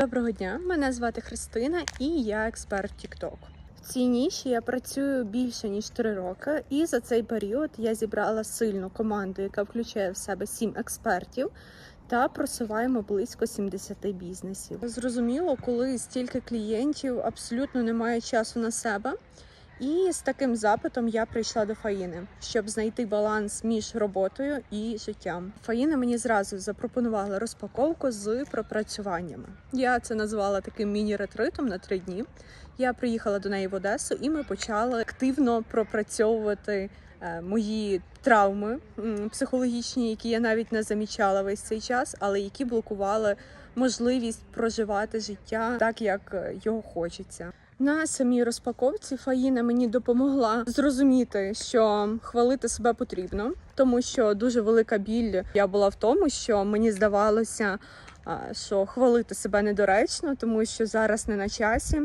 Доброго дня, мене звати Христина і я експерт TikTok. В цій ніші я працюю більше ніж 3 роки, і за цей період я зібрала сильну команду, яка включає в себе 7 експертів. Та просуваємо близько 70 бізнесів. Зрозуміло, коли стільки клієнтів абсолютно немає часу на себе. І з таким запитом я прийшла до Фаїни, щоб знайти баланс між роботою і життям. Фаїна мені зразу запропонувала розпаковку з пропрацюваннями. Я це назвала таким міні-ретритом на три дні. Я приїхала до неї в Одесу, і ми почали активно пропрацьовувати е, мої травми психологічні, які я навіть не замічала весь цей час, але які блокували можливість проживати життя так, як е, його хочеться. На самій розпаковці Фаїна мені допомогла зрозуміти, що хвалити себе потрібно, тому що дуже велика біль я була в тому, що мені здавалося, що хвалити себе недоречно, тому що зараз не на часі,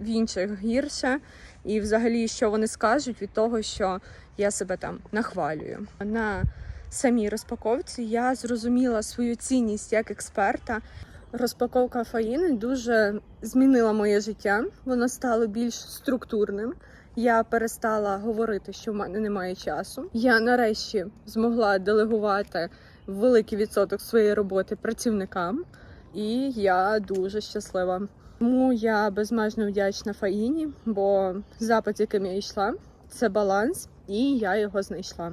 в інших гірше, і взагалі, що вони скажуть від того, що я себе там нахвалюю. На самій розпаковці я зрозуміла свою цінність як експерта. Розпаковка Фаїни дуже змінила моє життя. Воно стало більш структурним. Я перестала говорити, що в мене немає часу. Я нарешті змогла делегувати великий відсоток своєї роботи працівникам, і я дуже щаслива. Тому я безмежно вдячна Фаїні, бо запит, яким я йшла, це баланс, і я його знайшла.